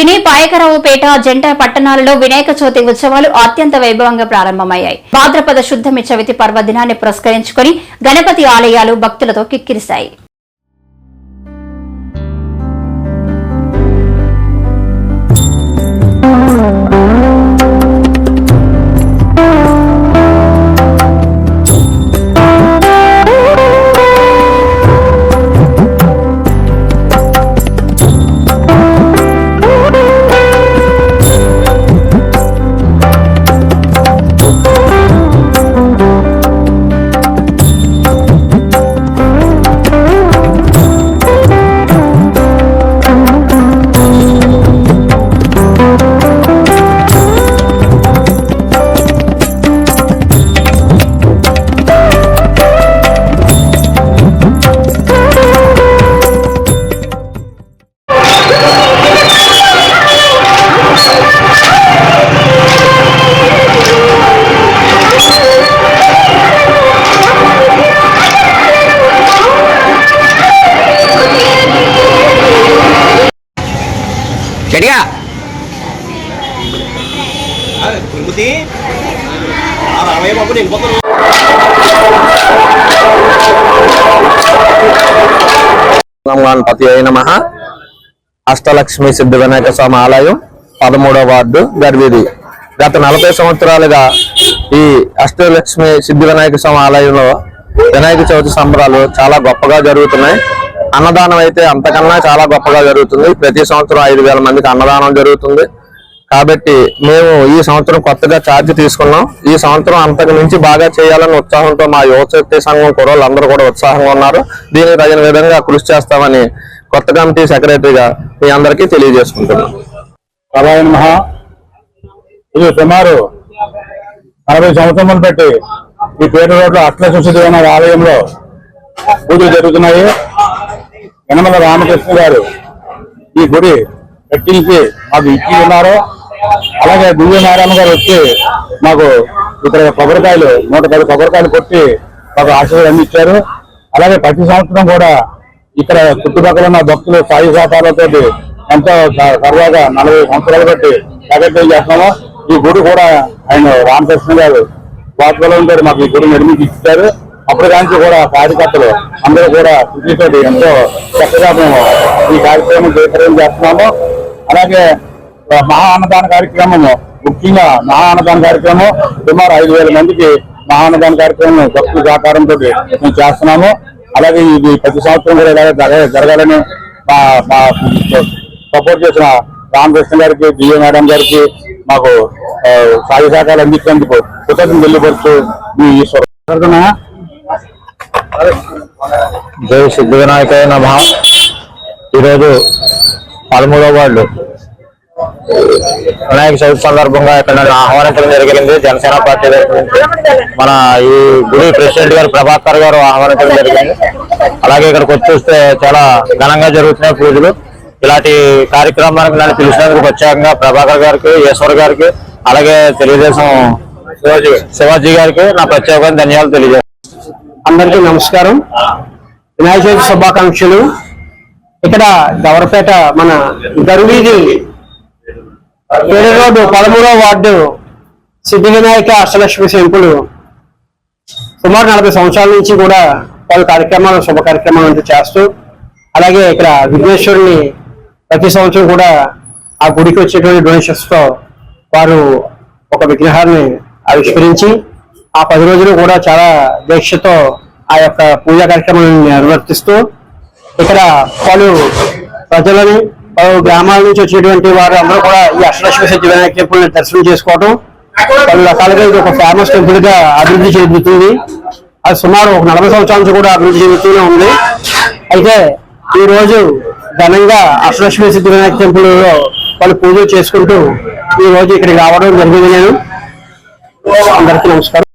తుని పాయకరావుపేట జంట పట్టణాలలో వినాయక చవితి ఉత్సవాలు అత్యంత వైభవంగా ప్రారంభమయ్యాయి. భాద్రపద శుద్ధమి చవితి పర్వదినాన్ని పురస్కరించుకొని గణపతి ఆలయాలు భక్తులతో కిక్కిరిశాయి. గట్టిగా తిరుపతి? ఆ రామయ్య బాబు వెళ్ళిపోతాను గణపతి అయిన మహా అష్టలక్ష్మి సిద్ధి వినాయక స్వామి ఆలయం పదమూడవ వార్డు గర్భిది గత నలభై సంవత్సరాలుగా ఈ అష్టలక్ష్మి సిద్ధి వినాయక స్వామి ఆలయంలో వినాయక చవితి సంబరాలు చాలా గొప్పగా జరుగుతున్నాయి. అన్నదానం అయితే అంతకన్నా చాలా గొప్పగా జరుగుతుంది. ప్రతి సంవత్సరం ఐదు వేల మందికి అన్నదానం జరుగుతుంది. కాబట్టి మేము ఈ సంవత్సరం కొత్తగా ఛార్జ్ తీసుకున్నాం. ఈ సంవత్సరం అంతకు మించి బాగా చేయాలని ఉత్సాహంతో మా యువ శక్తి సంఘం కుర్రోళ్ళు అందరూ కూడా ఉత్సాహంగా ఉన్నారు. దీనికి తగిన విధంగా కృషి చేస్తామని కొత్త కమిటీ సెక్రటరీగా మీ అందరికీ తెలియజేసుకుంటున్నాం. మహా ఇది సుమారు నలభై సంవత్సరములు పెట్టి ఈ పేట రోడ్లో అట్ల సుశిధమైన ఆలయంలో పూజలు జరుగుతున్నాయి. యనమల రామకృష్ణ గారు ఈ గుడి కట్టించి మాకు ఇచ్చి ఉన్నారు అలాగే దివ్య నారాయణ గారు వచ్చి మాకు ఇక్కడ కొబ్బరికాయలు నూట పది కొబ్బరికాయలు కొట్టి మాకు ఆశీర్వాదం అందించారు. అలాగే ప్రతి సంవత్సరం కూడా ఇక్కడ చుట్టుపక్కల ఉన్న భక్తులు సాయి సహకారాలతో ఎంతో సరదాగా నలభై సంవత్సరాలు బట్టి ప్రకటన చేస్తున్నాము. ఈ గుడి కూడా ఆయన రామకృష్ణ గారు వాతావరణంతో మాకు ఈ గుడి నిర్మించి ఇచ్చారు. అప్పటి దానికి కూడా కార్యకర్తలు అందరూ కూడా కృషితోటి ఎంతో చక్కగా మేము ఈ కార్యక్రమం జయప్రదం చేస్తున్నాము. అలాగే మహా అన్నదాన కార్యక్రమము ముఖ్యంగా మహా అన్నదాన కార్యక్రమం సుమారు ఐదు వేల మందికి మహా అన్నదాన కార్యక్రమం భక్తుల సహకారంతో మేము చేస్తున్నాము. అలాగే ఇది ప్రతి సంవత్సరం కూడా ఇలాగే జరగ- జరగాలని మా మా సపోర్ట్ చేసిన రామకృష్ణ గారికి డిఏ మేడం గారికి మాకు ఆ, సాయి సహకారాలు అందించేందుకు కృతజ్ఞతలు తెలియపరుస్తూ మీ ఈశ్వరు జై సిద్ధి వినాయక నమ. ఈరోజు పదమూడో వాళ్ళు వినాయక చవితి సందర్భంగా ఇక్కడ నన్ను ఆహ్వానించడం జరిగింది. జనసేన పార్టీ మన ఈ గుడి ప్రెసిడెంట్ గారు ప్రభాకర్ గారు ఆహ్వానించడం జరిగింది. అలాగే ఇక్కడికి వచ్చేస్తే చాలా ఘనంగా జరుగుతున్నాయి పూజలు. ఇలాంటి కార్యక్రమానికి నన్ను పిలిచినందుకు ప్రత్యేకంగా ప్రభాకర్ గారికి ఈశ్వర్ గారికి అలాగే తెలుగుదేశం శివాజీ శివాజీ గారికి నా ప్రత్యేకమైన ధన్యవాదాలు తెలియజేస్తాను అందరికీ నమస్కారం. వినాయక చవితి శుభాకాంక్షలు. ఇక్కడ గవరపేట మన గరువీధి ఏడు రోడ్డు పదమూడవ వార్డు సిద్ధి వినాయక అష్టలక్ష్మి టెంపుల్ సుమారు నలభై సంవత్సరాల నుంచి కూడా పలు కార్యక్రమాలు శుభ కార్యక్రమాలు అంటూ చేస్తూ అలాగే ఇక్కడ విఘ్నేశ్వరుని ప్రతి సంవత్సరం కూడా ఆ గుడికి వచ్చేటువంటి డొనేషన్స్తో వారు ఒక విగ్రహాన్ని ఆవిష్కరించి ఆ పది రోజులు కూడా చాలా దీక్షతో ఆ యొక్క పూజా కార్యక్రమాలను నిర్వర్తిస్తూ ఇక్కడ పలు ప్రజలని పలు గ్రామాల నుంచి వచ్చేటువంటి వారు అందరూ కూడా ఈ అష్టలక్ష్మి సత్య వినాయక టెంపుల్ దర్శనం చేసుకోవడం పలు రకాలుగా ఇది ఒక ఫేమస్ టెంపుల్గా అభివృద్ధి చెందుతుంది. అది సుమారు ఒక నలభై సంవత్సరాల నుంచి కూడా అభివృద్ధి చెందుతూనే ఉంది. అయితే ఈ రోజు ఘనంగా అష్టలక్ష్మి సిద్ధి వినాయక టెంపుల్లో వాళ్ళు పూజలు చేసుకుంటూ ఈ రోజు ఇక్కడికి రావడం జరిగింది. నేను అందరికీ నమస్కారం.